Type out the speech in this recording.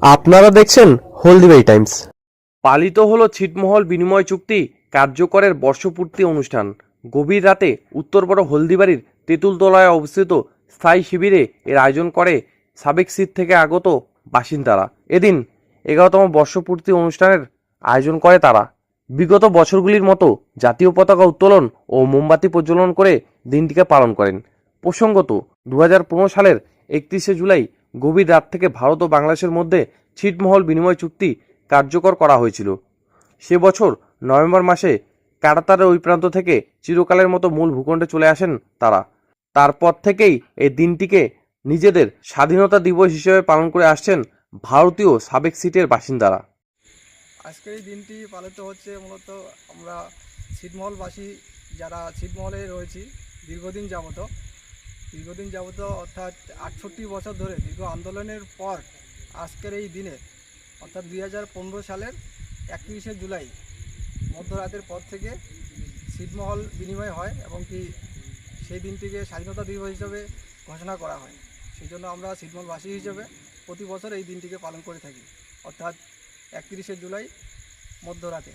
আপনারা দেখছেন হলদিবাই টাইমস। পালিত হলো ছিটমহল বিনিময় চুক্তি কার্যকরের বর্ষপূর্তি অনুষ্ঠান। গভীর রাতে উত্তরবড় হলদিবাড়ির তেঁতুলতলায় অবস্থিত স্থায়ী শিবিরে এর আয়োজন করে সাবেক সিট থেকে আগত বাসিন্দারা। এদিন এগারোতম বর্ষপূর্তি অনুষ্ঠানের আয়োজন করে তারা। বিগত বছরগুলির মতো জাতীয় পতাকা উত্তোলন ও মোমবাতি প্রজ্বলন করে দিনটিকে পালন করেন। প্রসঙ্গত দু হাজার পনেরো সালের একত্রিশে জুলাই গভীর রাত থেকে ভারত ও বাংলাদেশের মধ্যে ছিটমহল বিনিময় চুক্তি কার্যকর করা হয়েছিল। সে বছর নভেম্বর মাসে কাটাতারের ওই প্রান্ত থেকে চিরকালের মতো মূল ভূখণ্ডে চলে আসেন তারা। তারপর থেকেই এই দিনটিকে নিজেদের স্বাধীনতা দিবস হিসেবে পালন করে আসছেন ভারতীয় সাবেক সিটের বাসিন্দারা। আজকের এই দিনটি পালিত হচ্ছে মূলত আমরা ছিটমহলবাসী যারা ছিটমহলে রয়েছি দীর্ঘদিন যাবত দীর্ঘদিন যাবত অর্থাৎ আটষট্টি বছর ধরে দীর্ঘ আন্দোলনের পর আজকের এই দিনে, অর্থাৎ দুই হাজার পনেরো সালের একত্রিশে জুলাই, মধ্যরাতের পর থেকে ছিটমহল বিনিময় হয় এবং কি সেই দিনটিকে স্বাধীনতা দিবস হিসেবে ঘোষণা করা হয়। সেই জন্য আমরা ছিটমহলবাসী হিসেবে প্রতি বছর এই দিনটিকে পালন করে থাকি। অর্থাৎ একত্রিশে জুলাই মধ্যরাতে।